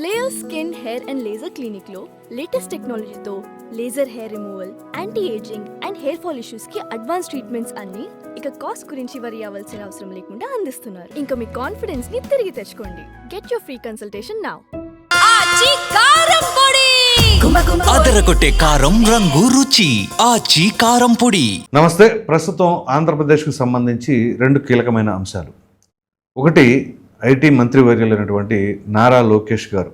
Layer skin hair and laser క్లినిక్లో latest టెక్నాలజీతో laser hair removal anti ageing and hair fall ఇష్యూస్కి advance treatments అన్ని ఇక cost గురించి వరి అవ్వాల్సిన అవసరం లేకుండా అందిస్తున్నారు. ఇంకా మీ కాన్ఫిడెన్స్ని తిరిగి తెచ్చుకోండి. Get your free consultation now అదరగొట్టే కారం రంగు రుచి. ఆచి కారం పొడి. నమస్తే ప్రస్తుతం ఆంధ్రప్రదేశ్కు సంబంధించి రెండు కీలకమైన అంశాలు. ఒకటి ఐటీ మంత్రివర్యులైనటువంటి నారా లోకేష్ గారు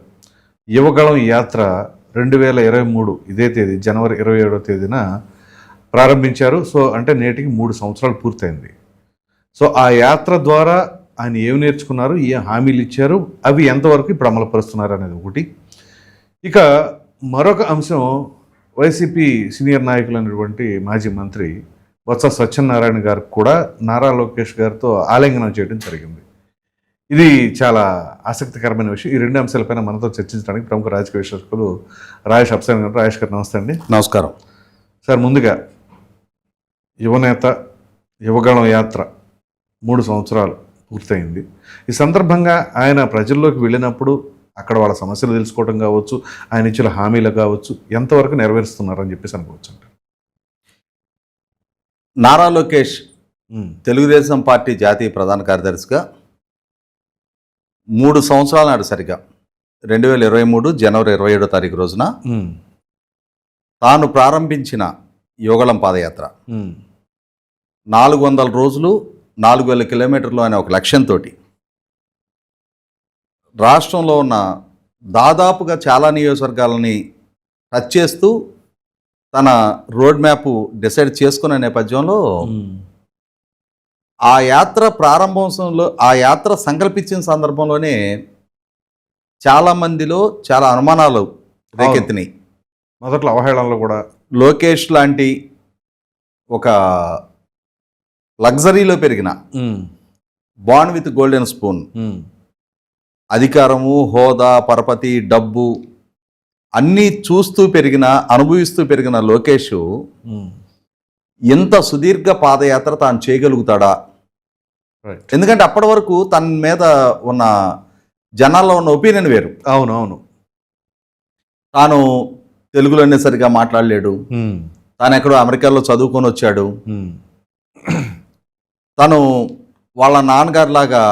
యువగళం యాత్ర రెండు వేల ఇరవై మూడు ఇదే తేదీ జనవరి ఇరవై ఏడవ తేదీన ప్రారంభించారు. సో అంటే నేటికి మూడు సంవత్సరాలు పూర్తయింది. సో ఆ యాత్ర ద్వారా ఆయన ఏమి నేర్చుకున్నారు? ఏ హామీలు ఇచ్చారు? అవి ఎంతవరకు ఇప్పుడు అమలుపరుస్తున్నారు అనేది ఒకటి. ఇక మరొక అంశం వైసీపీ సీనియర్ నాయకులైనటువంటి మాజీ మంత్రి బొత్స సత్యనారాయణ గారు కూడా నారా లోకేష్ గారితో ఆలింగనం చేయడం జరిగింది. ఇది చాలా ఆసక్తికరమైన విషయం. ఈ రెండు అంశాలపైన మనతో చర్చించడానికి ప్రముఖ రాజకీయ విశ్లేషకులు రాజేష్ అప్సాన్ గారు. రాజేష్ గారు నమస్తే అండి. నమస్కారం. సార్ ముందుగా యువనేత యువగణం యాత్ర మూడు సంవత్సరాలు పూర్తయింది. ఈ సందర్భంగా ఆయన ప్రజల్లోకి వెళ్ళినప్పుడు అక్కడ వాళ్ళ సమస్యలు తెలుసుకోవడం కావచ్చు ఆయన ఇచ్చిన హామీలు కావచ్చు ఎంతవరకు నెరవేరుస్తున్నారని చెప్పేసి అనుకోవచ్చు అంట నారా లోకేష్ తెలుగుదేశం పార్టీ జాతీయ ప్రధాన కార్యదర్శిగా మూడు సంవత్సరాల నాడు సరిగా రెండు వేల ఇరవై మూడు జనవరి ఇరవై ఏడో తారీఖు రోజున తాను ప్రారంభించిన యోగళం పాదయాత్ర. నాలుగు వందల రోజులు నాలుగు వేల కిలోమీటర్లు అనే ఒక లక్ష్యంతో రాష్ట్రంలో ఉన్న దాదాపుగా చాలా నియోజకవర్గాలని టచ్ చేస్తూ తన రోడ్ మ్యాప్ డిసైడ్ చేసుకున్న నేపథ్యంలో ఆ యాత్ర ప్రారంభంలో ఆ యాత్ర సంకల్పించిన సందర్భంలోనే చాలా మందిలో చాలా అనుమానాలు రేకెత్తినాయి. మొదట్లో అవహేళనలో కూడా. లోకేష్ లాంటి ఒక లగ్జరీలో పెరిగిన బాన్ విత్ గోల్డెన్ స్పూన్. అధికారము హోదా పరపతి డబ్బు అన్నీ చూస్తూ పెరిగిన అనుభవిస్తూ పెరిగిన లోకేష్ ఇంత సుదీర్ఘ పాదయాత్ర తాను చేయగలుగుతాడా? ఎందుకంటే అప్పటి వరకు తన మీద ఉన్న జనాల్లో ఉన్న ఒపీనియన్ వేరు. అవును అవును తాను తెలుగులోనే సరిగా మాట్లాడలేడు. తాను ఎక్కడో అమెరికాలో చదువుకొని వచ్చాడు. తను వాళ్ళ నాన్నగారిలాగా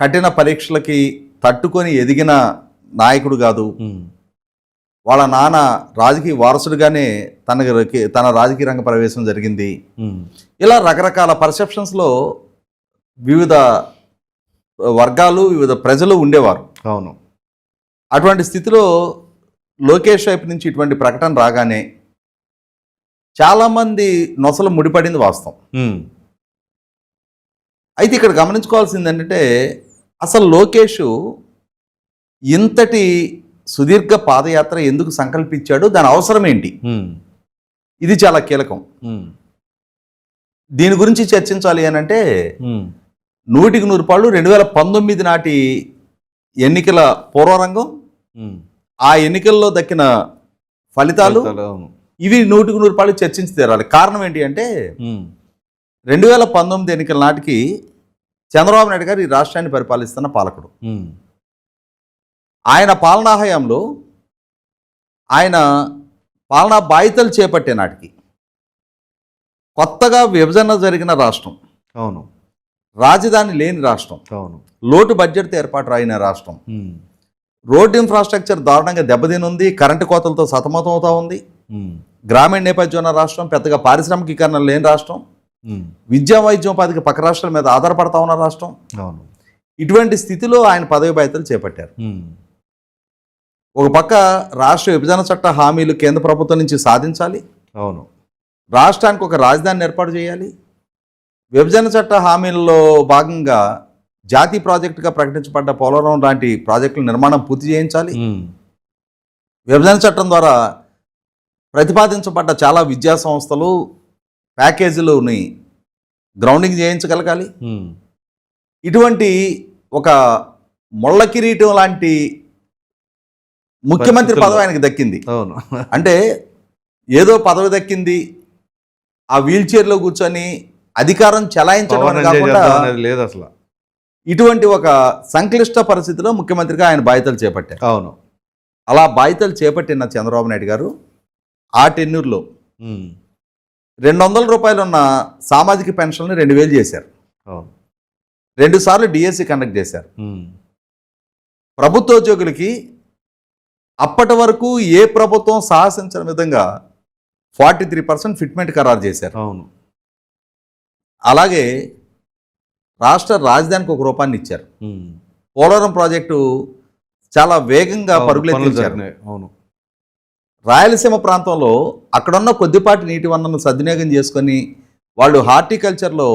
కఠిన పరీక్షలకి తట్టుకొని ఎదిగిన నాయకుడు కాదు. వాళ్ళ నాన్న రాజకీయ వారసుడిగానే తనకి తన రాజకీయ రంగ ప్రవేశం జరిగింది. ఇలా రకరకాల పర్సెప్షన్స్లో వివిధ వర్గాలు వివిధ ప్రజలు ఉండేవారు. అవును. అటువంటి స్థితిలో లోకేష్ వైపు నుంచి ఇటువంటి ప్రకటన రాగానే చాలామంది నొసలు ముడిపడింది వాస్తవం. అయితే ఇక్కడ గమనించుకోవాల్సింది ఏంటంటే అసలు లోకేష్ ఇంతటి సుదీర్ఘ పాదయాత్ర ఎందుకు సంకల్పించాడు దాని అవసరం ఏంటి? ఇది చాలా కీలకం. దీని గురించి చర్చించాలి అని అంటే నూటికి నూరు పాళ్ళు రెండు వేల పంతొమ్మిది నాటి ఎన్నికల పూర్వరంగం ఆ ఎన్నికల్లో దక్కిన ఫలితాలు ఇవి నూటికి నూరు పాళ్ళు చర్చించి తీరాలి. కారణం ఏంటి అంటే రెండు వేల పంతొమ్మిది ఎన్నికల నాటికి చంద్రబాబు నాయుడు గారు ఈ రాష్ట్రాన్ని పరిపాలిస్తున్న పాలకుడు. ఆయన పాలనా హయాంలో ఆయన పాలనా బాధ్యతలు చేపట్టే నాటికి కొత్తగా విభజన జరిగిన రాష్ట్రం. అవును. రాజధాని లేని రాష్ట్రం. అవును. లోటు బడ్జెట్తో ఏర్పాటు అయిన రాష్ట్రం. రోడ్ ఇన్ఫ్రాస్ట్రక్చర్ దారుణంగా దెబ్బతినుంది కరెంటు కోతలతో సతమతం అవుతా ఉంది. గ్రామీణ నేపథ్యం ఉన్న రాష్ట్రం పెద్దగా పారిశ్రామికీకరణ లేని రాష్ట్రం. విద్యా వైద్యం ఉపాధికి పక్క రాష్ట్రాల మీద ఆధారపడతా ఉన్న రాష్ట్రం. అవును. ఇటువంటి స్థితిలో ఆయన పదవి బాధ్యతలు చేపట్టారు. ఒక పక్క రాష్ట్ర విభజన చట్ట హామీలు కేంద్ర ప్రభుత్వం నుంచి సాధించాలి. అవును. రాష్ట్రానికి ఒక రాజధానిని ఏర్పాటు చేయాలి. విభజన చట్ట హామీలలో భాగంగా జాతీయ ప్రాజెక్టుగా ప్రకటించబడ్డ పోలవరం లాంటి ప్రాజెక్టుల నిర్మాణం పూర్తి చేయించాలి. విభజన చట్టం ద్వారా ప్రతిపాదించబడ్డ చాలా విద్యా సంస్థలు ప్యాకేజీలని గ్రౌండింగ్ చేయించగలగాలి. ఇటువంటి ఒక ముళ్ళ కిరీటం లాంటి ముఖ్యమంత్రి. పదవి ఆయనకి దక్కింది. అవును. అంటే ఏదో పదవి దక్కింది ఆ వీల్ చైర్లో కూర్చొని అధికారం చెలాయించడం కాకుండా లేదు అసలు. ఇటువంటి ఒక సంక్లిష్ట పరిస్థితిలో ముఖ్యమంత్రిగా ఆయన బాధ్యతలు చేపట్టారు. అవును. అలా బాధ్యతలు చేపట్టిన చంద్రబాబు నాయుడు గారు ఆ టెన్యూర్లో. రెండు వందల రూపాయలు ఉన్న సామాజిక పెన్షన్ని రెండు వేలు చేశారు. అవును. రెండు సార్లు డిఎస్సి కండక్ట్ చేశారు. ప్రభుత్వోద్యోగులకి అప్పటి వరకు ఏ ప్రభుత్వం సాహసించిన విధంగా ఫార్టీ త్రీ పర్సెంట్ ఫిట్మెంట్ ఖరారు చేశారు. అవును. అలాగే రాష్ట్ర రాజధానికి ఒక రూపాన్ని ఇచ్చారు. పోలవరం ప్రాజెక్టు చాలా వేగంగా పరుగులెత్తించారు. జరిగినాయి. అవును. రాయలసీమ ప్రాంతంలో అక్కడున్న కొద్దిపాటి నీటి వనరులను సద్వినియోగం చేసుకొని వాళ్ళు హార్టికల్చర్లో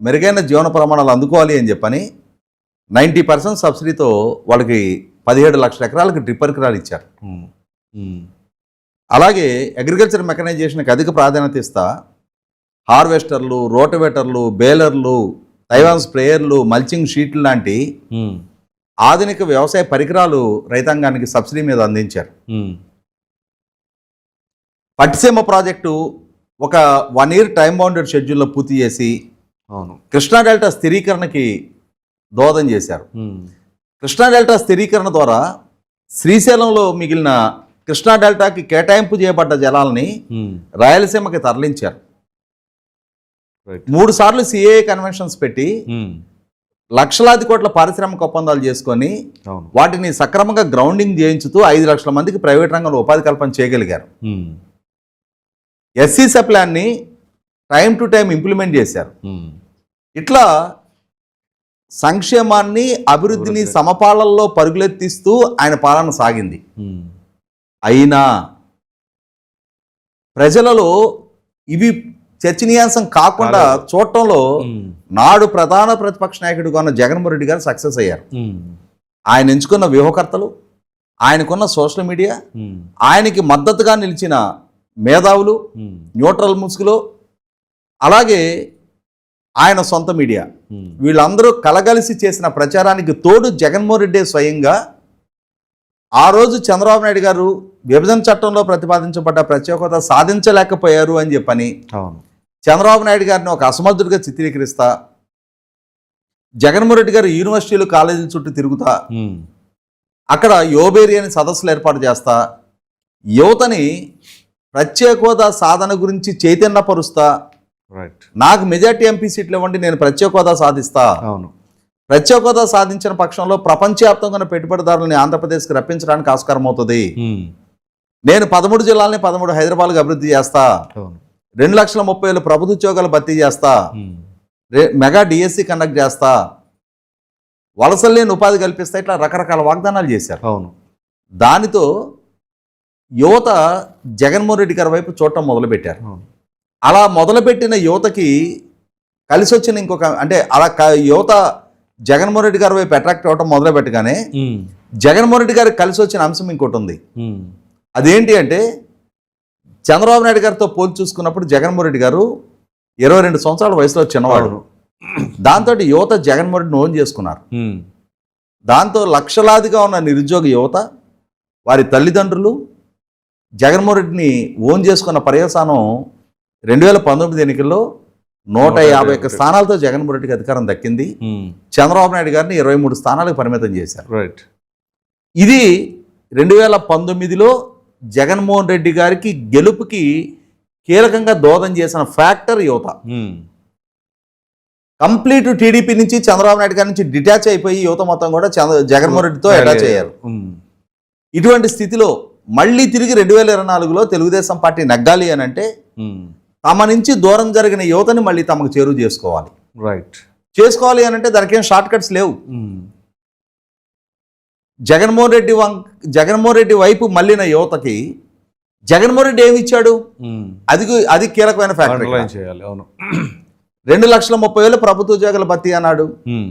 మెరుగైన జీవన ప్రమాణాలు అందుకోవాలి అని చెప్పని నైంటీ పర్సెంట్ సబ్సిడీతో వాళ్ళకి పదిహేడు లక్షల ఎకరాలకు డ్రిప్ పరికరాలు ఇచ్చారు. అలాగే అగ్రికల్చర్ మెకనైజేషన్కి అధిక ప్రాధాన్యత ఇస్తా హార్వెస్టర్లు రోటవేటర్లు బేలర్లు తైవాన్ స్ప్రేయర్లు మల్చింగ్ షీట్లు లాంటి. ఆధునిక వ్యవసాయ పరికరాలు రైతాంగానికి సబ్సిడీ మీద అందించారు. పట్టిసీమ ప్రాజెక్టు ఒక వన్ ఇయర్ టైం బౌండెడ్ షెడ్యూల్లో పూర్తి చేసి అవును కృష్ణా డెల్టా స్థిరీకరణకి దోహదం చేశారు. కృష్ణా డెల్టా స్థిరీకరణ ద్వారా శ్రీశైలంలో మిగిలిన కృష్ణా డెల్టాకి కేటాయింపు చేయబడ్డ జలాలని. రాయలసీమకి తరలించారు మూడు సార్లు సిఏఏ కన్వెన్షన్స్ పెట్టి. లక్షలాది కోట్ల పారిశ్రామిక ఒప్పందాలు చేసుకొని వాటిని సక్రమంగా గ్రౌండింగ్ చేయించుతూ ఐదు లక్షల మందికి ప్రైవేట్ రంగంలో ఉపాధి కల్పన చేయగలిగారు. ఎస్సీ సప్లాన్ని టైం టు టైం ఇంప్లిమెంట్ చేశారు. ఇట్లా సంక్షేమాన్ని అభివృద్ధిని సమపాళల్లో పరుగులెత్తిస్తూ ఆయన పాలన సాగింది. అయినా ప్రజలలో ఇవి చర్చనీయాంశం కాకుండా చూడటంలో. నాడు ప్రధాన ప్రతిపక్ష నాయకుడిగా ఉన్న జగన్మోహన్ రెడ్డి గారు సక్సెస్ అయ్యారు. ఆయన ఎంచుకున్న వ్యూహకర్తలు ఆయనకున్న సోషల్ మీడియా. ఆయనకి మద్దతుగా నిలిచిన మేధావులు. న్యూట్రల్ ముసుగులో అలాగే ఆయన సొంత మీడియా. వీళ్ళందరూ కలగలిసి చేసిన ప్రచారానికి తోడు జగన్మోహన్ రెడ్డి స్వయంగా ఆ రోజు చంద్రబాబు నాయుడు గారు విభజన చట్టంలో ప్రతిపాదించబడ్డ ప్రత్యేక హోదా సాధించలేకపోయారు అని చెప్పని చంద్రబాబు నాయుడు గారిని ఒక అసమర్థుడిగా చిత్రీకరిస్తా జగన్మోహన్ రెడ్డి గారు యూనివర్సిటీలు కాలేజీల చుట్టూ తిరుగుతా. అక్కడ యోబేరి అని సదస్సులు ఏర్పాటు చేస్తా యువతని ప్రత్యేక హోదా సాధన గురించి చైతన్యపరుస్తా నాకు మెజార్టీ ఎంపీ సీట్లు ఇవ్వండి నేను ప్రత్యేక హోదా సాధిస్తా. అవును. ప్రత్యేక హోదా సాధించిన పక్షంలో ప్రపంచవ్యాప్తంగా ఉన్న పెట్టుబడిదారులని ఆంధ్రప్రదేశ్కి రప్పించడానికి ఆస్కారం అవుతుంది. నేను పదమూడు జిల్లాలని పదమూడు హైదరాబాద్కి అభివృద్ధి చేస్తా. అవును. రెండు లక్షల ముప్పై వేలు ప్రభుత్వ ఉద్యోగాలు భర్తీ చేస్తా. మెగా డిఎస్సి కండక్ట్ చేస్తా. వలసలు లేని ఉపాధి కల్పిస్తా ఇట్లా రకరకాల వాగ్దానాలు చేశారు. అవును. దానితో యువత జగన్మోహన్ రెడ్డి గారి వైపు చూడటం మొదలుపెట్టారు. అవును. అలా మొదలుపెట్టిన యువతకి కలిసి వచ్చిన ఇంకొక అంటే అలా యువత జగన్మోహన్ రెడ్డి గారి వైపు అట్రాక్ట్ అవ్వటం మొదలు పెట్టగానే. జగన్మోహన్ రెడ్డి గారికి కలిసి వచ్చిన అంశం ఇంకోటి ఉంది. అదేంటి అంటే చంద్రబాబు నాయుడు గారితో పోల్చి చూసుకున్నప్పుడు జగన్మోహన్ రెడ్డి గారు ఇరవై రెండు సంవత్సరాల వయసులో చిన్నవాడు. దాంతో యువత జగన్మోహన్ రెడ్డిని ఓన్ చేసుకున్నారు. దాంతో లక్షలాదిగా ఉన్న నిరుద్యోగ యువత వారి తల్లిదండ్రులు జగన్మోహన్ రెడ్డిని ఓన్ చేసుకున్న పర్యవసానం రెండు వేల పంతొమ్మిది ఎన్నికల్లో నూట యాభై ఒక్క స్థానాలతో జగన్మోహన్ రెడ్డికి అధికారం దక్కింది. చంద్రబాబు నాయుడు గారిని ఇరవై మూడు స్థానాలకు పరిమితం చేశారు రైట్ ఇది రెండు వేల పంతొమ్మిదిలో జగన్మోహన్ రెడ్డి గారికి గెలుపుకి కీలకంగా దోదం చేసిన ఫ్యాక్టర్ యువత. కంప్లీట్ టీడీపీ నుంచి చంద్రబాబు నాయుడు గారి నుంచి డిటాచ్ అయిపోయి యువత మొత్తం కూడా చంద్ర జగన్మోహన్ రెడ్డితో అటాచ్ అయ్యారు. ఇటువంటి స్థితిలో మళ్ళీ తిరిగి రెండు వేల ఇరవై నాలుగులో తెలుగుదేశం పార్టీ నగ్గాలి అని అంటే. తమ నుంచి దూరం జరిగిన యువతని మళ్ళీ తమకు చేరువ చేసుకోవాలి రైట్ చేసుకోవాలి అని అంటే దానికి ఏం షార్ట్ కట్స్ లేవు ఉమ్. జగన్మోహన్ రెడ్డి వం జగన్మోహన్ రెడ్డి వైపు మళ్ళిన యువతకి జగన్మోహన్ రెడ్డి ఏమి ఇచ్చాడు ఉమ్. అది అది కీలకమైన ఫ్యాక్టర్ చేయాలి అవును రెండు లక్షల ముప్పై వేలు ప్రభుత్వ ఉద్యోగాల భర్తీ అన్నాడు ఉమ్.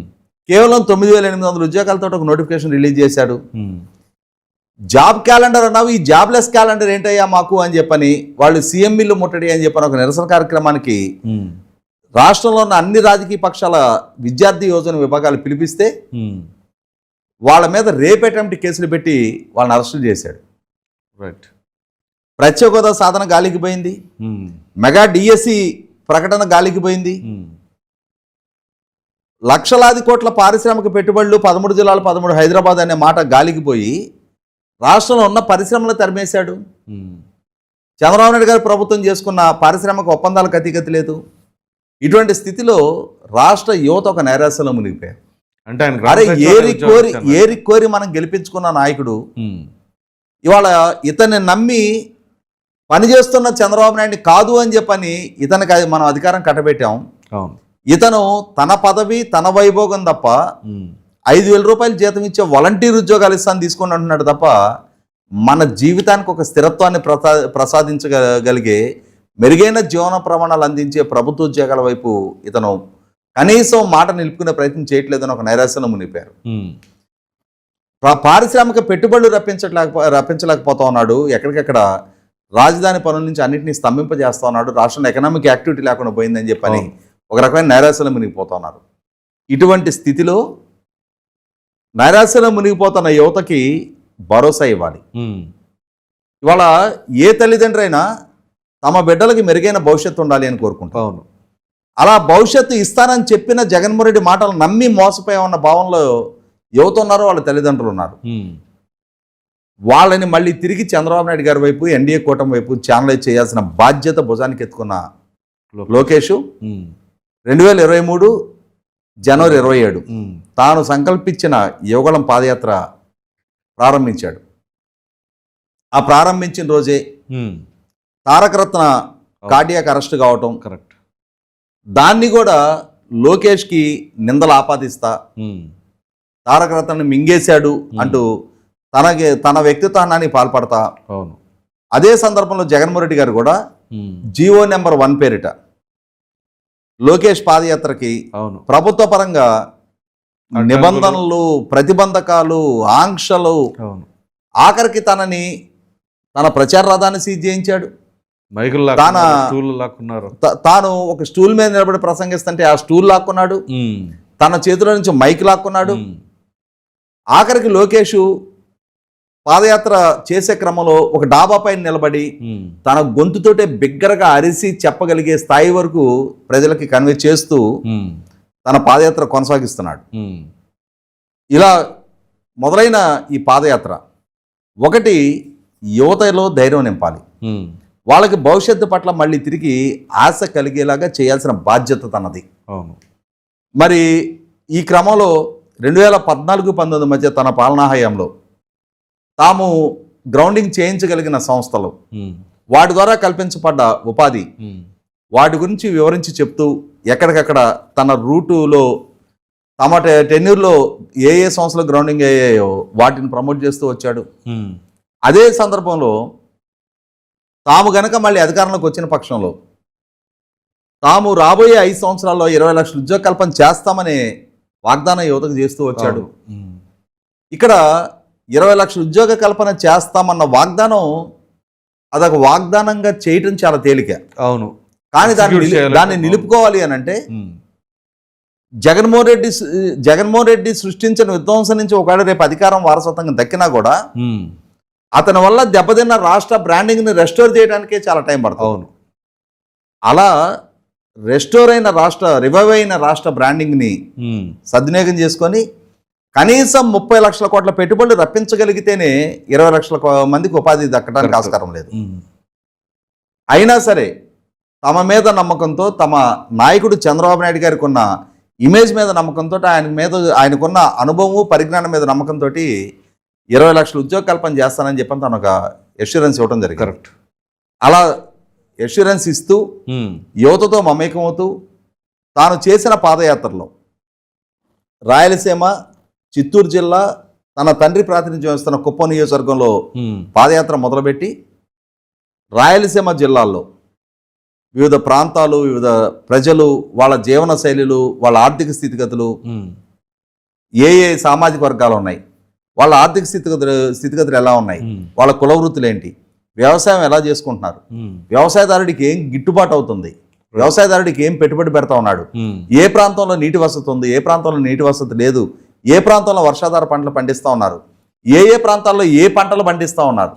కేవలం తొమ్మిది వేల ఎనిమిది వందల ఉద్యోగాలతో ఒక నోటిఫికేషన్ రిలీజ్ చేశాడు. జాబ్ క్యాలెండర్ అన్నావు ఈ జాబ్లెస్ క్యాలెండర్ ఏంటయ్యా మాకు అని చెప్పని వాళ్ళు సీఎం మిల్లు ముట్టడి అని చెప్పని ఒక నిరసన కార్యక్రమానికి. రాష్ట్రంలో ఉన్న అన్ని రాజకీయ పక్షాల విద్యార్థి యోజన విభాగాలు పిలిపిస్తే. వాళ్ళ మీద రేప్ అటెంప్ట్ కేసులు పెట్టి వాళ్ళని అరెస్టు చేశాడు రైట్ ప్రత్యేక హోదా సాధన గాలికి పోయింది. మెగా డిఎస్సి ప్రకటన గాలికి పోయింది. లక్షలాది కోట్ల పారిశ్రామిక పెట్టుబడులు పదమూడు జిల్లాలు పదమూడు హైదరాబాద్ అనే మాట గాలికి పోయి రాష్ట్రంలో ఉన్న పరిశ్రమలు తరిమేశాడు. చంద్రబాబు నాయుడు గారు ప్రభుత్వం చేసుకున్న పారిశ్రామిక ఒప్పందాలకు అతిగతి లేదు ఇటువంటి స్థితిలో రాష్ట్ర యువత ఒక నైరాశ్యంలో మునిగిపోయారు అంటే అరే ఏరి కోరి. ఏరి కోరి మనం గెలిపించుకున్న నాయకుడు. ఇవాళ ఇతన్ని నమ్మి పనిచేస్తున్న చంద్రబాబు నాయుడిని కాదు అని చెప్పని ఇతనికి అది మనం అధికారం కట్టబెట్టాం ఇతను తన పదవి తన వైభోగం తప్ప. ఐదు వేల రూపాయలు జీతం ఇచ్చే వాలంటీర్ ఉద్యోగాలు ఇస్తాను తీసుకుని అంటున్నాడు తప్ప మన జీవితానికి ఒక స్థిరత్వాన్ని ప్రసా ప్రసాదించగలిగే మెరుగైన జీవన ప్రమాణాలు అందించే ప్రభుత్వ ఉద్యోగాల వైపు ఇతను కనీసం మాట నిలుపుకునే ప్రయత్నం చేయట్లేదని ఒక ఉమ్. పా- పారిశ్రామిక పెట్టుబడులు రప్పించట్లేక రప్పించలేకపోతా ఉన్నాడు ఎక్కడికెక్కడ రాజధాని పనుల నుంచి అన్నింటినీ స్తంభింపజేస్తా ఉన్నాడు రాష్ట్రంలో ఎకనామిక్ యాక్టివిటీ లేకుండా పోయిందని చెప్పని. ఒక రకమైన నైరాశ్యలో మునిగిపోతా ఉన్నారు ఇటువంటి స్థితిలో నైరాశ్యలో మునిగిపోతున్న యువతకి భరోసా ఇవ్వాలి. ఇవాళ ఏ తల్లిదండ్రి అయినా తమ బిడ్డలకి మెరుగైన భవిష్యత్తు ఉండాలి అని కోరుకుంటాం అవును అలా భవిష్యత్తు ఇస్తానని చెప్పిన జగన్మోహన్ రెడ్డి మాటలు నమ్మి మోసపోయామన్న భావంలో యువత ఉన్నారు వాళ్ళ తల్లిదండ్రులు ఉన్నారు. వాళ్ళని మళ్ళీ తిరిగి చంద్రబాబు నాయుడు గారి వైపు ఎన్డీఏ కూటమి వైపు ఛానలైజ్ చేయాల్సిన బాధ్యత భుజానికి ఎత్తుకున్న లోకేష్. రెండు వేల ఇరవై మూడు జనవరి ఇరవై ఏడు. ఉమ్. తాను సంకల్పించిన యువగళం పాదయాత్ర ప్రారంభించాడు. ఆ ప్రారంభించిన రోజే ఉమ్. తారకరత్న కార్డియాక్ అరెస్ట్ కావటం. కరెక్ట్ దాన్ని కూడా లోకేష్కి నిందలు ఆపాదిస్తా. తారకరత్నని మింగేశాడు అంటూ తనకి తన వ్యక్తిత్వాన్ని పాల్పడతా. అవును. అదే సందర్భంలో జగన్మోహన్ రెడ్డి గారు కూడా. జియో నెంబర్ వన్ పేరిట లోకేష్ పాదయాత్రకి అవును ప్రభుత్వ పరంగా. నిబంధనలు ప్రతిబంధకాలు ఆంక్షలు అవును ఆఖరికి తనని తన ప్రచార రథాన్ని సీజ్ చేయించాడు మైకులు తాన- లాక్కున్నారు ఒక స్టూల్ మీద నిలబడి ప్రసంగిస్తుంటే ఆ స్టూల్ లాక్కున్నాడు. తన చేతిలో నుంచి మైక్ లాక్కున్నాడు. ఆఖరికి లోకేష్ పాదయాత్ర చేసే క్రమంలో ఒక డాబా పైన నిలబడి. తన గొంతుతోటే బిగ్గరగా అరిసి చెప్పగలిగే స్థాయి వరకు ప్రజలకి కన్వే చేస్తూ. తన పాదయాత్ర కొనసాగిస్తున్నాడు. ఇలా మొదలైన ఈ పాదయాత్ర ఒకటి యువతలో ధైర్యం నింపాలి. వాళ్ళకి భవిష్యత్తు పట్ల మళ్ళీ తిరిగి ఆశ కలిగేలాగా చేయాల్సిన బాధ్యత తనది మరి ఈ క్రమంలో రెండు వేల పద్నాలుగు పంతొమ్మిది మధ్య తన పాలనా హయాంలో తాము గ్రౌండింగ్ చేయించగలిగిన సంస్థలు. వాటి ద్వారా కల్పించబడ్డ ఉపాధి. వాటి గురించి వివరించి చెప్తూ ఎక్కడికక్కడ తన రూటులో తమ టె- టెన్యూర్లో ఏ ఏ సంస్థలు గ్రౌండింగ్ అయ్యాయో వాటిని ప్రమోట్ చేస్తూ వచ్చాడు. అదే సందర్భంలో తాము గనక మళ్ళీ అధికారంలోకి వచ్చిన పక్షంలో తాము రాబోయే ఐదు సంవత్సరాల్లో ఇరవై లక్షల ఉద్యోగ కల్పన చేస్తామనే వాగ్దానం యువతకు చేస్తూ వచ్చాడు. ఇక్కడ ఇరవై లక్షల ఉద్యోగ కల్పన చేస్తామన్న వాగ్దానం అదొక వాగ్దానంగా చేయటం చాలా తేలిక అవును కానీ దాన్ని. దాన్ని నిలుపుకోవాలి అని అంటే. జగన్మోహన్ రెడ్డి జగన్మోహన్ రెడ్డి సృష్టించిన విధ్వంసం నుంచి ఒకవేళ రేపు అధికారం వారసత్వంగా దక్కినా కూడా. అతని వల్ల దెబ్బతిన్న రాష్ట్ర బ్రాండింగ్ని రెస్టోర్ చేయడానికే చాలా టైం పడుతుంది అవును అలా రెస్టోర్ అయిన రాష్ట్ర రివైవ్ అయిన రాష్ట్ర బ్రాండింగ్ని. సద్వినియోగం చేసుకొని కనీసం ముప్పై లక్షల కోట్ల పెట్టుబడులు రప్పించగలిగితేనే ఇరవై లక్షల మందికి ఉపాధి దక్కడానికి. ఆస్కారం లేదు. అయినా సరే తమ మీద నమ్మకంతో తమ నాయకుడు చంద్రబాబు నాయుడు గారికి ఉన్న ఇమేజ్ మీద నమ్మకంతో ఆయన మీద ఆయనకున్న అనుభవము పరిజ్ఞానం మీద నమ్మకంతో ఇరవై లక్షల ఉద్యోగ కల్పన చేస్తానని చెప్పని తను ఒక ఎష్యూరెన్స్ ఇవ్వడం జరిగింది కరెక్ట్ అలా ఎష్యూరెన్స్ ఇస్తూ. యువతతో మమేకమవుతూ తాను చేసిన పాదయాత్రలో రాయలసీమ చిత్తూరు జిల్లా తన తండ్రి ప్రాతినిధ్యం వస్తున్న కుప్పం నియోజకవర్గంలో. పాదయాత్ర మొదలుపెట్టి రాయలసీమ జిల్లాల్లో వివిధ ప్రాంతాలు వివిధ ప్రజలు వాళ్ళ జీవన శైలులు వాళ్ళ ఆర్థిక స్థితిగతులు. ఏ ఏ సామాజిక వర్గాలు ఉన్నాయి వాళ్ళ ఆర్థిక స్థితిగతులు స్థితిగతులు ఎలా ఉన్నాయి. వాళ్ళ కుల వృత్తులు ఏంటి వ్యవసాయం ఎలా చేసుకుంటున్నారు. వ్యవసాయదారుడికి ఏం గిట్టుబాటు అవుతుంది వ్యవసాయదారుడికి ఏం పెట్టుబడి పెడతా ఉన్నాడు. ఏ ప్రాంతంలో నీటి వసతి ఉంది ఏ ప్రాంతంలో నీటి వసతి లేదు ఏ ప్రాంతంలో వర్షాధార పంటలు పండిస్తూ ఉన్నారు? ఏ ఏ ప్రాంతాల్లో ఏ పంటలు పండిస్తూ ఉన్నారు.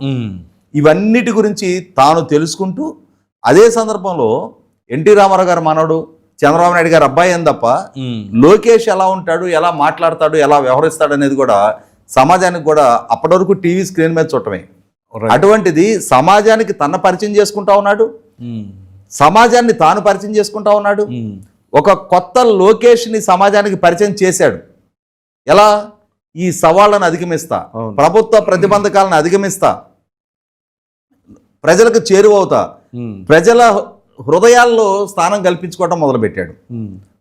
ఇవన్నిటి గురించి తాను తెలుసుకుంటూ అదే సందర్భంలో ఎన్టీ రామారావు గారి మనవడు చంద్రబాబు నాయుడు గారు అబ్బాయి అని తప్ప లోకేష్ ఎలా ఉంటాడు ఎలా మాట్లాడతాడు ఎలా వ్యవహరిస్తాడు అనేది కూడా సమాజానికి కూడా అప్పటి వరకు టీవీ స్క్రీన్ మీద చూడటమే. అటువంటిది సమాజానికి తన పరిచయం చేసుకుంటా ఉన్నాడు. సమాజాన్ని తాను పరిచయం చేసుకుంటా ఉన్నాడు. ఒక కొత్త లోకేష్ని సమాజానికి పరిచయం చేశాడు. ఎలా? ఈ సవాళ్ళను అధిగమిస్తా. ప్రభుత్వ ప్రతిబంధకాలను అధిగమిస్తా. ప్రజలకు చేరువవుతా. ప్రజల హృదయాల్లో స్థానం కల్పించుకోవడం మొదలుపెట్టాడు.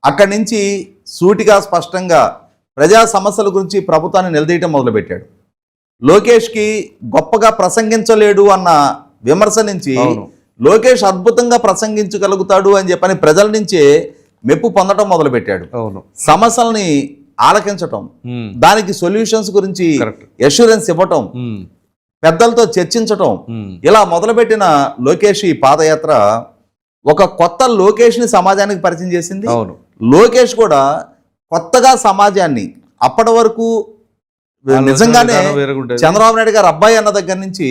అక్కడి నుంచి సూటిగా స్పష్టంగా ప్రజా సమస్యల గురించి ప్రభుత్వాన్ని నిలదీయటం మొదలుపెట్టాడు. లోకేష్కి గొప్పగా ప్రసంగించలేడు అన్న విమర్శ నుంచి. లోకేష్ అద్భుతంగా ప్రసంగించగలుగుతాడు అని చెప్పని ప్రజల నుంచే మెప్పు పొందడం మొదలుపెట్టాడు. అవును. సమస్యల్ని ఆలకించటం దానికి సొల్యూషన్స్ గురించి. అష్యూరెన్స్ ఇవ్వటం పెద్దలతో చర్చించటం ఇలా మొదలుపెట్టిన లోకేష్ ఈ పాదయాత్ర ఒక కొత్త లోకేష్ని సమాజానికి పరిచయం చేసింది అవును లోకేష్ కూడా కొత్తగా సమాజాన్ని అప్పటి వరకు నిజంగానే. చంద్రబాబు నాయుడు గారు అబ్బాయి అన్న దగ్గర నుంచి.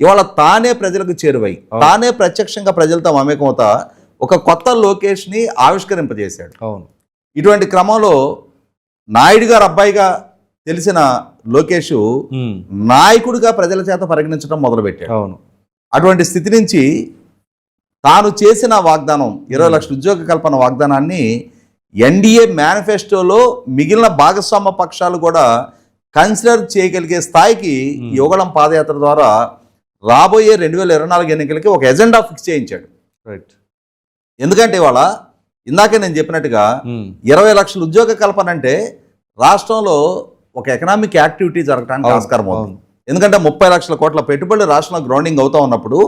ఇవాళ తానే ప్రజలకు చేరువై. తానే ప్రత్యక్షంగా ప్రజలతో మమేకమవుతా ఒక కొత్త లోకేష్ని ఆవిష్కరింపజేశాడు అవును ఇటువంటి క్రమంలో నాయుడు గారు అబ్బాయిగా తెలిసిన లోకేష్ నాయకుడిగా ప్రజల చేత పరిగణించడం మొదలుపెట్టాడు. అవును. అటువంటి స్థితి నుంచి తాను చేసిన వాగ్దానం ఇరవై లక్షల ఉద్యోగ కల్పన వాగ్దానాన్ని ఎన్డీఏ మేనిఫెస్టోలో మిగిలిన భాగస్వామ్య పక్షాలు కూడా కన్సిడర్ చేయగలిగే స్థాయికి యువగళం పాదయాత్ర ద్వారా రాబోయే రెండు వేల ఇరవై నాలుగు ఎన్నికలకి ఒక ఎజెండా ఫిక్స్ చేయించాడు. రైట్. ఎందుకంటే ఇవాళ ఇందాకే నేను చెప్పినట్టుగా ఇరవై లక్షల ఉద్యోగ కల్పన అంటే రాష్ట్రంలో ఒక ఎకనామిక్ యాక్టివిటీ జరగడానికి ఆస్కారం అవుతుంది. ఎందుకంటే ముప్పై లక్షల కోట్ల పెట్టుబడులు రాష్ట్రంలో గ్రౌండింగ్ అవుతా ఉన్నప్పుడు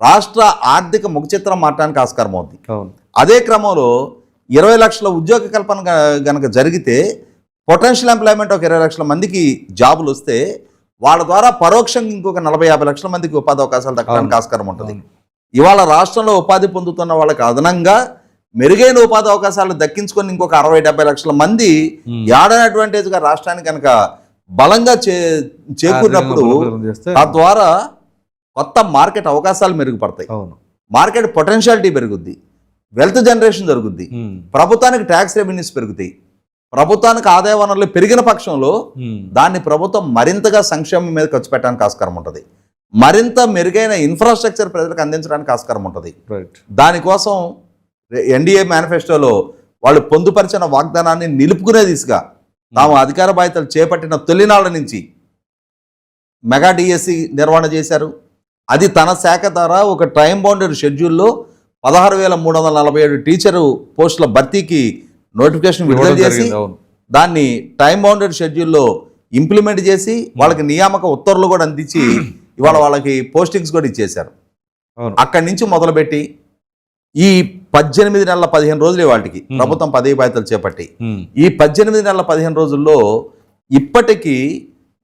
రాష్ట్ర ఆర్థిక ముఖ చిత్రం మారడానికి ఆస్కారం అవుతుంది అదే క్రమంలో ఇరవై లక్షల ఉద్యోగ కల్పన గనక జరిగితే పొటెన్షియల్ ఎంప్లాయ్మెంట్ ఒక ఇరవై లక్షల మందికి జాబులు వస్తే వాళ్ళ ద్వారా పరోక్షంగా ఇంకొక నలభై యాభై లక్షల మందికి ఉపాధి అవకాశాలు దక్కడానికి. ఆస్కారం ఉంటుంది. ఇవాళ రాష్ట్రంలో ఉపాధి పొందుతున్న వాళ్ళకి అదనంగా మెరుగైన ఉపాధి అవకాశాలు దక్కించుకొని ఇంకొక అరవై డెబ్బై లక్షల మంది యాడన్ అడ్వాంటేజ్గా రాష్ట్రానికి కనుక బలంగా చే చేకూరినప్పుడు తద్వారా కొత్త మార్కెట్ అవకాశాలు మెరుగుపడతాయి. మార్కెట్ పొటెన్షియాలిటీ పెరుగుద్ది. వెల్త్ జనరేషన్ జరుగుద్ది. ప్రభుత్వానికి ట్యాక్స్ రెవెన్యూస్ పెరుగుతాయి. ప్రభుత్వానికి ఆదాయ వనరులు పెరిగిన పక్షంలో. దాన్ని ప్రభుత్వం మరింతగా సంక్షేమం మీద ఖర్చు పెట్టడానికి ఆస్కారం ఉంటుంది. మరింత మెరుగైన ఇన్ఫ్రాస్ట్రక్చర్ ప్రజలకు అందించడానికి ఆస్కారం ఉంటుంది. దానికోసం ఎన్డీఏ మేనిఫెస్టోలో వాళ్ళు పొందుపరిచిన వాగ్దానాన్ని నిలుపుకునే దిశగా తాము అధికార బాధ్యతలు చేపట్టిన తొలినాళ్ళ నుంచి మెగా డిఎస్సి నిర్వహణ చేశారు. అది తన శాఖ ద్వారా ఒక టైం బౌండెడ్ షెడ్యూల్లో పదహారు వేల మూడు వందల నలభై ఏడు టీచరు పోస్టుల భర్తీకి నోటిఫికేషన్ విడుదల చేసి దాన్ని టైం బౌండెడ్ షెడ్యూల్లో ఇంప్లిమెంట్ చేసి వాళ్ళకి నియామక ఉత్తర్వులు కూడా అందించి ఇవాళ వాళ్ళకి పోస్టింగ్స్ కూడా ఇచ్చేశారు. అక్కడి నుంచి మొదలుపెట్టి ఈ పద్దెనిమిది నెలల పదిహేను రోజులు వాటికి ప్రభుత్వం పదవి బాధ్యతలు చేపట్టి. ఈ పద్దెనిమిది నెలల పదిహేను రోజుల్లో ఇప్పటికీ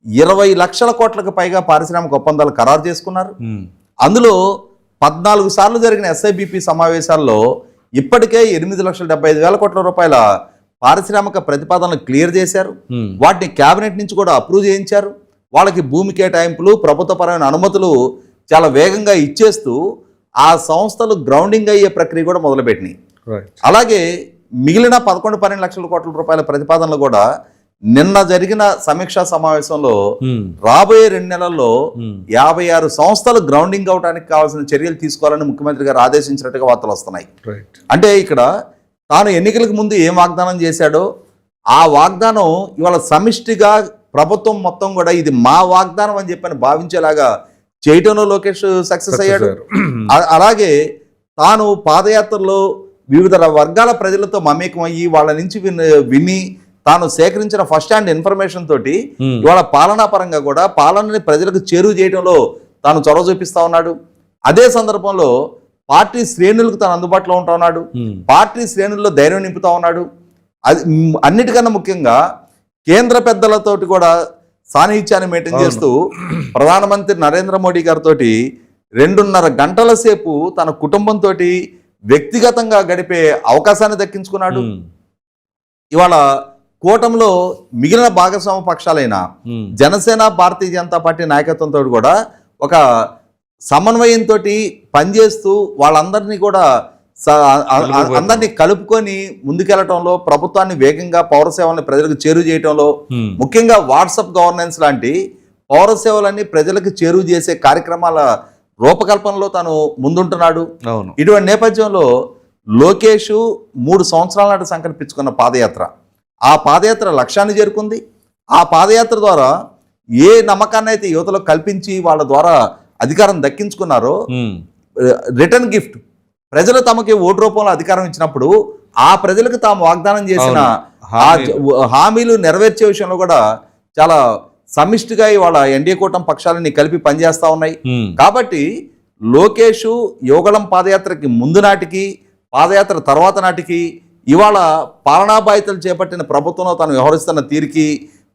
ఇరవై లక్షల కోట్లకు పైగా పారిశ్రామిక ఒప్పందాలు ఖరారు చేసుకున్నారు. అందులో పద్నాలుగు సార్లు జరిగిన ఎస్ఐబిపి సమావేశాల్లో ఇప్పటికే ఎనిమిది లక్షల డెబ్బై ఐదు వేల కోట్ల రూపాయల పారిశ్రామిక ప్రతిపాదనలు క్లియర్ చేశారు. వాటిని కేబినెట్ నుంచి కూడా అప్రూవ్ చేయించారు వాళ్ళకి భూమి కేటాయింపులు ప్రభుత్వపరమైన అనుమతులు చాలా వేగంగా ఇచ్చేస్తూ ఆ సంస్థలు గ్రౌండింగ్ అయ్యే ప్రక్రియ కూడా మొదలుపెట్టినాయి. అలాగే మిగిలిన పదకొండు పన్నెండు లక్షల కోట్ల రూపాయల ప్రతిపాదనలు కూడా నిన్న జరిగిన సమీక్షా సమావేశంలో ఉమ్. రాబోయే రెండు నెలల్లో ఉమ్. యాభై ఆరు సంస్థలు గ్రౌండింగ్ అవడానికి కావాల్సిన చర్యలు తీసుకోవాలని ముఖ్యమంత్రి గారు ఆదేశించినట్టుగా వార్తలు వస్తున్నాయి. అంటే ఇక్కడ తాను ఎన్నికలకు ముందు ఏం వాగ్దానం చేశాడో ఆ వాగ్దానం ఇవాళ సమిష్టిగా ప్రభుత్వం మొత్తం కూడా ఇది మా వాగ్దానం అని చెప్పని భావించేలాగా చేయటంలో లోకేష్ సక్సెస్ అయ్యాడు. అలాగే తాను పాదయాత్రలో వివిధ వర్గాల ప్రజలతో మమేకం అయ్యి వాళ్ళ నుంచి విన్ విని తాను సేకరించిన ఫస్ట్ హ్యాండ్ ఇన్ఫర్మేషన్ తోటి. ఇవాళ పాలనా పరంగా కూడా పాలనని ప్రజలకు చేరువ చేయడంలో తాను చొరవ చూపిస్తా ఉన్నాడు అదే సందర్భంలో పార్టీ శ్రేణులకు తాను అందుబాటులో ఉంటా ఉన్నాడు. పార్టీ శ్రేణుల్లో ధైర్యం నింపుతా ఉన్నాడు అది అన్నిటికన్నా ముఖ్యంగా కేంద్ర పెద్దలతోటి కూడా సాన్నిహిత్యాన్ని మెయింటైన్ చేస్తూ ప్రధానమంత్రి నరేంద్ర మోడీ గారితో రెండున్నర గంటల సేపు తన కుటుంబంతో వ్యక్తిగతంగా గడిపే అవకాశాన్ని దక్కించుకున్నాడు. ఇవాళ కూటమిలో మిగిలిన భాగస్వామ్య పక్షాలైన. జనసేన భారతీయ జనతా పార్టీ నాయకత్వంతో కూడా ఒక సమన్వయంతో పనిచేస్తూ వాళ్ళందరినీ కూడా అందరినీ కలుపుకొని ముందుకెళ్ళటంలో ప్రభుత్వాన్ని వేగంగా పౌర సేవల్ని ప్రజలకు చేరువ చేయటంలో. ముఖ్యంగా వాట్సాప్ గవర్నెన్స్ లాంటి పౌర సేవలన్నీ ప్రజలకు చేరువ చేసే కార్యక్రమాల రూపకల్పనలో తాను ముందుంటున్నాడు. అవును. ఇటువంటి నేపథ్యంలో లోకేష్ మూడు సంవత్సరాల నాటి సంకల్పించుకున్న పాదయాత్ర. ఆ పాదయాత్ర లక్ష్యాన్ని చేరుకుంది. ఆ పాదయాత్ర ద్వారా ఏ నమ్మకాన్ని అయితే యువతలో కల్పించి వాళ్ళ ద్వారా అధికారం దక్కించుకున్నారో. Return gift. ప్రజలు తమకి ఓటు రూపంలో అధికారం ఇచ్చినప్పుడు ఆ ప్రజలకు తాము వాగ్దానం చేసిన హామీలు నెరవేర్చే విషయంలో కూడా చాలా సమిష్టిగా ఇవాళ ఎన్డీఏ కూటమి పక్షాలని కలిపి పనిచేస్తా ఉన్నాయి. కాబట్టి లోకేష్ యువగళం పాదయాత్రకి ముందు నాటికి పాదయాత్ర తర్వాత నాటికి ఇవాళ పాలనా బాధ్యతలు చేపట్టిన ప్రభుత్వంలో తను వ్యవహరిస్తున్న తీరుకి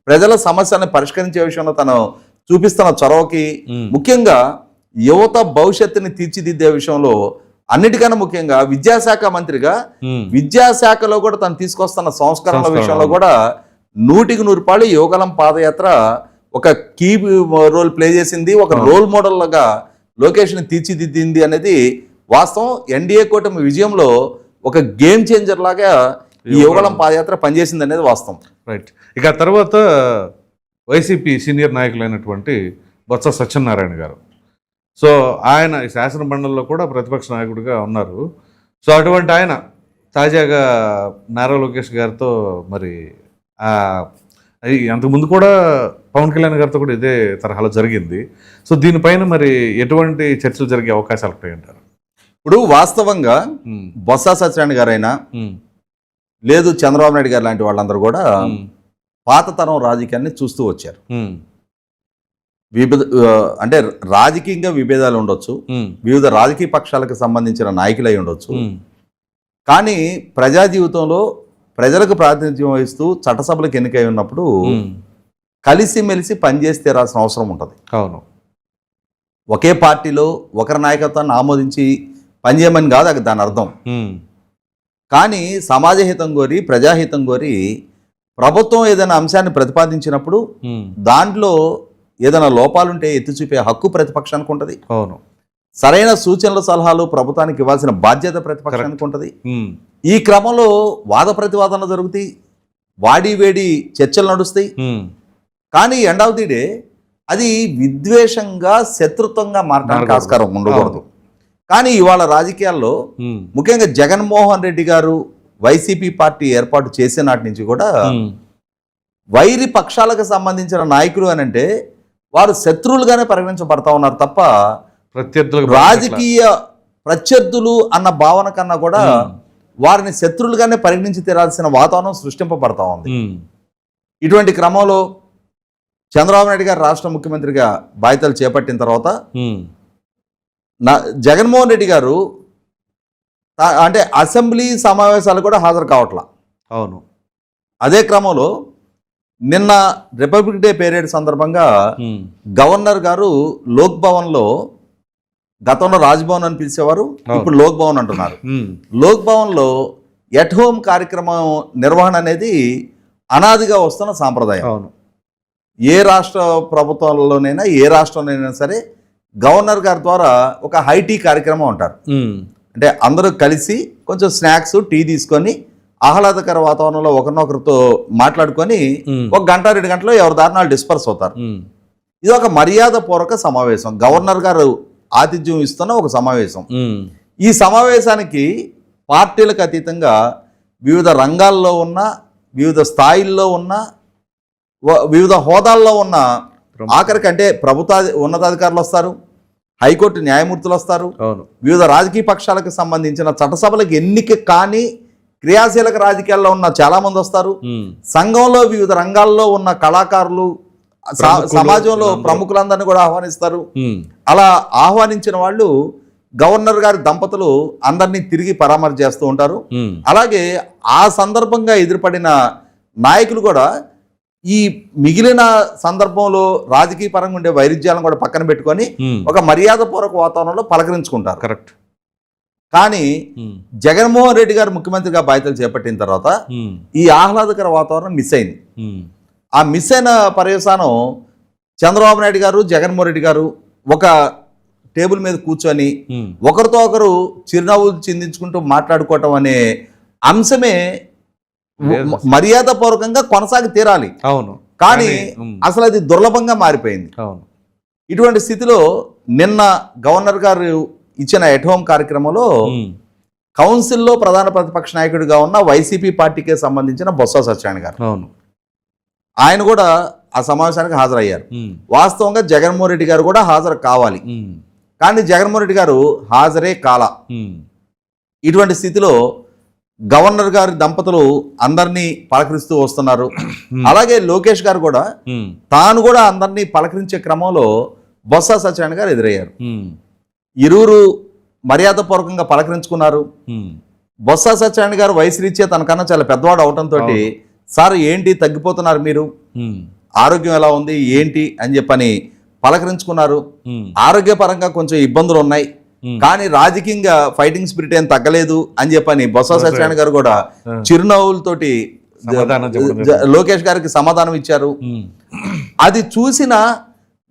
ప్రజల సమస్యలను పరిష్కరించే విషయంలో తను చూపిస్తున్న చొరవకి. ముఖ్యంగా యువత భవిష్యత్తుని తీర్చిదిద్దే విషయంలో అన్నిటికన్నా ముఖ్యంగా విద్యాశాఖ మంత్రిగా. విద్యాశాఖలో కూడా తను తీసుకొస్తున్న సంస్కరణలు. విషయంలో కూడా నూటికి నూరు పాళ్ళు యువగలం పాదయాత్ర ఒక కీ రోల్ ప్లే చేసింది ఒక రోల్ మోడల్ లాగా లోకేష్ని తీర్చిదిద్దింది అనేది వాస్తవం. ఎన్డీఏ కూటమి విజయంలో ఒక గేమ్ చేంజర్ లాగా ఈ యువగలం పాదయాత్ర పనిచేసింది అనేది వాస్తవం. రైట్. ఇక తర్వాత వైసీపీ సీనియర్ నాయకులైనటువంటి బొత్స సత్యనారాయణ గారు. సో ఆయన ఈ శాసన మండలిలో కూడా ప్రతిపక్ష నాయకుడిగా ఉన్నారు. సో అటువంటి ఆయన తాజాగా నారా లోకేష్ గారితో మరి అంతకుముందు కూడా పవన్ కళ్యాణ్ గారితో కూడా ఇదే తరహాలో జరిగింది. సో దీనిపైన మరి ఎటువంటి చర్చలు జరిగే అవకాశాలు ఉంటాయి అంటారు ఇప్పుడు వాస్తవంగా బొత్స సత్యనారాయణ గారైనా లేదు చంద్రబాబు నాయుడు గారు లాంటి వాళ్ళందరూ కూడా పాత తరం రాజకీయాన్ని చూస్తూ వచ్చారు. విభేద అంటే రాజకీయంగా విభేదాలు ఉండొచ్చు వివిధ రాజకీయ పక్షాలకు సంబంధించిన నాయకులై ఉండొచ్చు. ఉమ్, కానీ ప్రజా జీవితంలో ప్రజలకు ప్రాతినిధ్యం వహిస్తూ చట్టసభలకు ఎన్నికై ఉన్నప్పుడు కలిసిమెలిసి పనిచేసి తీరాల్సిన అవసరం ఉంటుంది. అవును. ఒకే పార్టీలో ఒకరి నాయకత్వాన్ని ఆమోదించి పనిచేయమని కాదు అది దాని అర్థం. కానీ సమాజహితం కోరి ప్రజాహితం కోరి ప్రభుత్వం ఏదైనా అంశాన్ని ప్రతిపాదించినప్పుడు దాంట్లో ఏదైనా లోపాలుంటే ఎత్తి చూపే హక్కు ప్రతిపక్షానికి ఉంటుంది. అవును. సరైన సూచనలు సలహాలు ప్రభుత్వానికి ఇవ్వాల్సిన బాధ్యత ప్రతిపక్షానికి ఉంటుంది. ఉమ్, ఈ క్రమంలో వాద ప్రతివాదనలు జరుగుతాయి వాడి వేడి చర్చలు నడుస్తాయి. ఉమ్, కానీ ఎండ్ ఆఫ్ ది డే అది విద్వేషంగా శత్రుత్వంగా మారడానికి. ఆస్కారం ఉండకూడదు. కానీ ఇవాళ రాజకీయాల్లో ఉమ్, ముఖ్యంగా జగన్మోహన్ రెడ్డి గారు వైసీపీ పార్టీ ఏర్పాటు చేసే నాటి నుంచి కూడా వైరి పక్షాలకు సంబంధించిన నాయకులు అని అంటే వారు శత్రువులుగానే పరిగణించబడతా ఉన్నారు తప్ప ప్రత్యర్థులకు రాజకీయ ప్రత్యర్థులు అన్న భావన కన్నా కూడా. వారిని శత్రువులుగానే పరిగణించి తీరాల్సిన వాతావరణం సృష్టింపబడతా ఉంది. ఇటువంటి క్రమంలో చంద్రబాబు నాయుడు గారు రాష్ట్ర ముఖ్యమంత్రిగా బాధ్యతలు చేపట్టిన తర్వాత నా జగన్మోహన్ రెడ్డి గారు అంటే అసెంబ్లీ సమావేశాలు కూడా హాజరు కావట్లా. అవును. అదే క్రమంలో నిన్న రిపబ్లిక్ డే పీరియడ్ సందర్భంగా గవర్నర్ గారు లోక్ భవన్లో గతంలో రాజ్భవన్ అని పిలిచేవారు ఇప్పుడు లోక్ భవన్ అంటున్నారు. లోక్ భవన్లో ఎట్ హోమ్ కార్యక్రమం నిర్వహణ అనేది అనాదిగా వస్తున్న సాంప్రదాయం. అవును. ఏ రాష్ట్ర ప్రభుత్వంలోనైనా ఏ రాష్ట్రంలోనైనా సరే గవర్నర్ గారి ద్వారా ఒక హైటీ కార్యక్రమం ఉమ్, అంటే అందరూ కలిసి కొంచెం స్నాక్స్ టీ తీసుకొని ఆహ్లాదకర వాతావరణంలో ఒకరినొకరితో మాట్లాడుకొని ఒక గంట రెండు గంటలో ఎవరి దారుణాలు డిస్పర్స్ అవుతారు. ఇది ఒక మర్యాద పూర్వక సమావేశం. గవర్నర్ గారు ఆతిథ్యం ఇస్తున్న ఒక సమావేశం. ఈ సమావేశానికి పార్టీలకు అతీతంగా వివిధ రంగాల్లో ఉన్న వివిధ స్థాయిల్లో ఉన్న వివిధ హోదాల్లో ఉన్న ఆఖరికి అంటే ప్రభుత్వ ఉన్నతాధికారులు వస్తారు హైకోర్టు న్యాయమూర్తులు వస్తారు. అవును. వివిధ రాజకీయ పక్షాలకు సంబంధించిన చట్టసభలకు ఎన్నిక కాని క్రియాశీలక రాజకీయాల్లో ఉన్న చాలామంది వస్తారు. సంఘంలో వివిధ రంగాల్లో ఉన్న కళాకారులు సమాజంలో. ప్రముఖులందరినీ కూడా ఆహ్వానిస్తారు. అలా ఆహ్వానించిన వాళ్ళు గవర్నర్ గారి దంపతులు అందరినీ తిరిగి పరామర్శ చేస్తూ ఉంటారు అలాగే ఆ సందర్భంగా ఎదురుపడిన నాయకులు కూడా ఈ మిగిలిన సందర్భంలో రాజకీయ పరంగా ఉండే వైరుధ్యాలను కూడా పక్కన పెట్టుకొని ఒక మర్యాదపూర్వక వాతావరణంలో పలకరించుకుంటారు. కరెక్ట్. కానీ జగన్మోహన్ రెడ్డి గారు ముఖ్యమంత్రిగా బాధ్యతలు చేపట్టిన తర్వాత ఈ ఆహ్లాదకర వాతావరణం మిస్ అయింది. ఆ మిస్ అయిన పర్యవసానం చంద్రబాబు నాయుడు గారు జగన్మోహన్ రెడ్డి గారు ఒక టేబుల్ మీద కూర్చొని ఒకరితో ఒకరు చిరునవ్వులు చిందించుకుంటూ మాట్లాడుకోవటం అనే అంశమే. మర్యాదపూర్వకంగా కొనసాగి తీరాలి. అవును. కానీ అసలు అది దుర్లభంగా మారిపోయింది. అవును. ఇటువంటి స్థితిలో నిన్న గవర్నర్ గారు ఇచ్చిన ఎట్ హోమ్ కార్యక్రమంలో కౌన్సిల్లో ప్రధాన ప్రతిపక్ష నాయకుడిగా ఉన్న వైసీపీ పార్టీకి సంబంధించిన బొత్స సత్యనారాయణ గారు. అవును. ఆయన కూడా ఆ సమావేశానికి హాజరయ్యారు. వాస్తవంగా జగన్మోహన్ రెడ్డి గారు కూడా హాజరు కావాలి. కానీ జగన్మోహన్ రెడ్డి గారు హాజరే కాల. ఇటువంటి స్థితిలో గవర్నర్ గారి దంపతులు అందరినీ పలకరిస్తూ వస్తున్నారు. అలాగే లోకేష్ గారు కూడా తాను కూడా అందరినీ పలకరించే క్రమంలో బొత్స సత్యనారాయణ గారు ఎదురయ్యారు. ఇరువురు మర్యాదపూర్వకంగా పలకరించుకున్నారు. బొత్స సత్యనారాయణ గారు వయసు రీత్యా తనకన్నా చాలా పెద్దవాడు అవటంతో సార్ ఏంటి తగ్గిపోతున్నారు మీరు? ఆరోగ్యం ఎలా ఉంది? ఏంటి? అని చెప్పని పలకరించుకున్నారు. ఆరోగ్యపరంగా కొంచెం ఇబ్బందులు ఉన్నాయి. కానీ రాజకీయంగా ఫైటింగ్ స్పిరిట్ ఏం తగ్గలేదు అని చెప్పని బొత్స సత్యనారాయణ గారు కూడా. చిరునవ్వులతోటి లోకేష్ గారికి సమాధానం ఇచ్చారు. అది చూసిన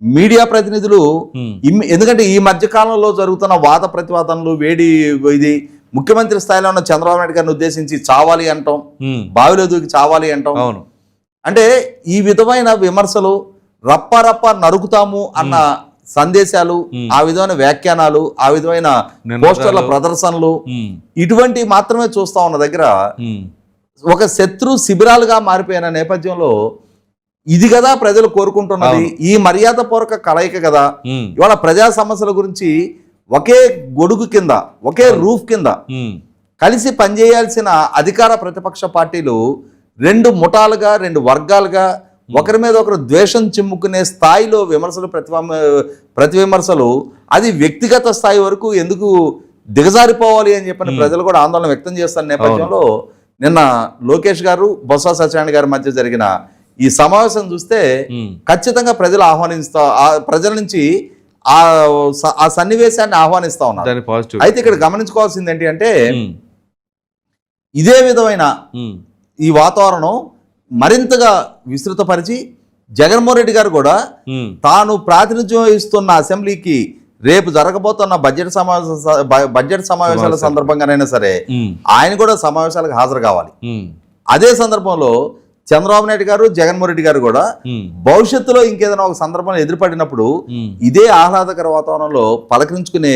మీడియా ప్రతినిధులు ఎందుకంటే ఈ మధ్య కాలంలో జరుగుతున్న వాద ప్రతివాదనలు వేడి ఇది ముఖ్యమంత్రి స్థాయిలో ఉన్న చంద్రబాబు నాయుడు గారిని ఉద్దేశించి చావాలి అంటాం బావిలో దూకి చావాలి అంటాం. అవును. అంటే ఈ విధమైన విమర్శలు రప్ప రప్ప నరుకుతాము అన్న సందేశాలు. ఆ విధమైన వ్యాఖ్యానాలు ఆ విధమైన. పోస్టర్ల ప్రదర్శనలు ఉమ్, ఇటువంటివి మాత్రమే చూస్తా ఉన్న దగ్గర ఒక శత్రు శిబిరాలుగా మారిపోయిన నేపథ్యంలో ఇది కదా ప్రజలు కోరుకుంటున్నది ఈ మర్యాదపూర్వక కలయిక కదా. ఇవాళ ప్రజా సమస్యల గురించి ఒకే గొడుగు కింద ఒకే రూఫ్ కింద కలిసి పనిచేయాల్సిన అధికార ప్రతిపక్ష పార్టీలు రెండు ముఠాలుగా రెండు వర్గాలుగా ఒకరి మీద ఒకరు ద్వేషం చిమ్ముకునే స్థాయిలో విమర్శలు ప్రతివ ప్రతి విమర్శలు అది వ్యక్తిగత స్థాయి వరకు ఎందుకు దిగజారిపోవాలి అని చెప్పని ప్రజలు కూడా ఆందోళన వ్యక్తం చేస్తున్న నేపథ్యంలో నిన్న లోకేష్ గారు బొత్స సత్యనారాయణ గారి మధ్య జరిగిన ఈ సమావేశం చూస్తే ఖచ్చితంగా ప్రజలు ఆహ్వానిస్తా ప్రజల నుంచి ఆ సన్నివేశాన్ని ఆహ్వానిస్తా ఉన్నారు. అయితే ఇక్కడ గమనించుకోవాల్సింది ఏంటి అంటే ఇదే విధమైన ఈ వాతావరణం మరింతగా విస్తృతపరిచి జగన్మోహన్ రెడ్డి గారు కూడా తాను ప్రాతినిధ్యం వహిస్తున్న అసెంబ్లీకి రేపు జరగబోతున్న బడ్జెట్ సమావేశ బడ్జెట్ సమావేశాల సందర్భంగానైనా సరే ఆయన కూడా సమావేశాలకు హాజరు కావాలి. అదే సందర్భంలో చంద్రబాబు నాయుడు గారు జగన్మోహన్ రెడ్డి గారు కూడా భవిష్యత్తులో ఇంకేదైనా ఒక సందర్భంలో ఎదురుపడినప్పుడు ఇదే ఆహ్లాదకర వాతావరణంలో పలకరించుకునే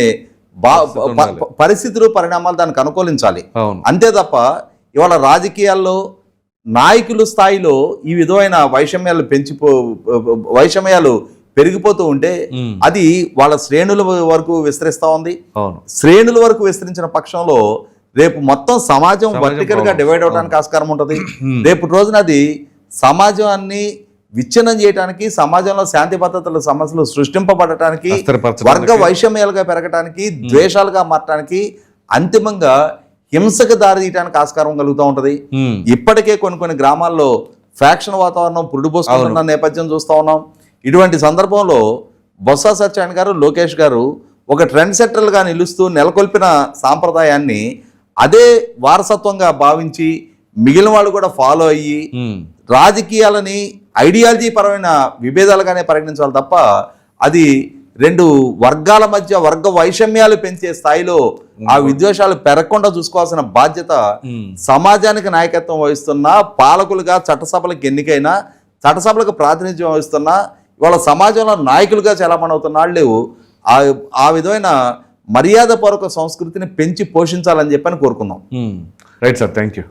పరిస్థితులు పరిణామాలు దానికి అనుకూలించాలి. అంతే తప్ప ఇవాళ రాజకీయాల్లో నాయకుల స్థాయిలో ఈ విధమైన వైషమ్యాలు పెంచిపో వైషమ్యాలు పెరిగిపోతూ ఉంటే అది వాళ్ళ శ్రేణుల వరకు విస్తరిస్తా ఉంది. శ్రేణుల వరకు విస్తరించిన పక్షంలో రేపు మొత్తం సమాజం సమాజం వర్టికల్గా problem. డివైడ్ అవడానికి ఆస్కారం ఉంటుంది. రేపు రోజున అది సమాజాన్ని విచ్ఛిన్నం చేయడానికి సమాజంలో శాంతి భద్రతల సమస్యలు సృష్టింపబడటానికి. వర్గ వైషమ్యాలుగా పెరగటానికి ద్వేషాలుగా మారటానికి అంతిమంగా హింసకు దారి తీయడానికి ఆస్కారం కలుగుతూ ఉంటది ఇప్పటికే కొన్ని కొన్ని గ్రామాల్లో ఫ్యాక్షన్ వాతావరణం పురుడుపోసుకుంటున్న నేపథ్యం చూస్తా ఉన్నాం ఇటువంటి సందర్భంలో బొత్స సత్యనారాయణ గారు లోకేష్ గారు ఒక ట్రెండ్ సెట్టర్లుగా నిలుస్తూ నెలకొల్పిన సాంప్రదాయాన్ని అదే వారసత్వంగా భావించి మిగిలిన వాళ్ళు కూడా ఫాలో అయ్యి రాజకీయాలని ఐడియాలజీ పరమైన విభేదాలుగానే పరిగణించాలి తప్ప అది రెండు వర్గాల మధ్య వర్గ వైషమ్యాలు పెంచే స్థాయిలో ఆ విద్వేషాలు పెరగకుండా చూసుకోవాల్సిన బాధ్యత సమాజానికి నాయకత్వం వహిస్తున్న పాలకులుగా చట్టసభలకు ఎన్నికైన చట్టసభలకు ప్రాతినిధ్యం వహిస్తున్న ఇవాళ సమాజంలో నాయకులుగా చలామణి అవుతున్న వాళ్ళు ఆ ఆ విధమైన మర్యాదపూర్వక సంస్కృతిని పెంచి పోషించాలని చెప్పని కోరుకుందాం. Right sir thank you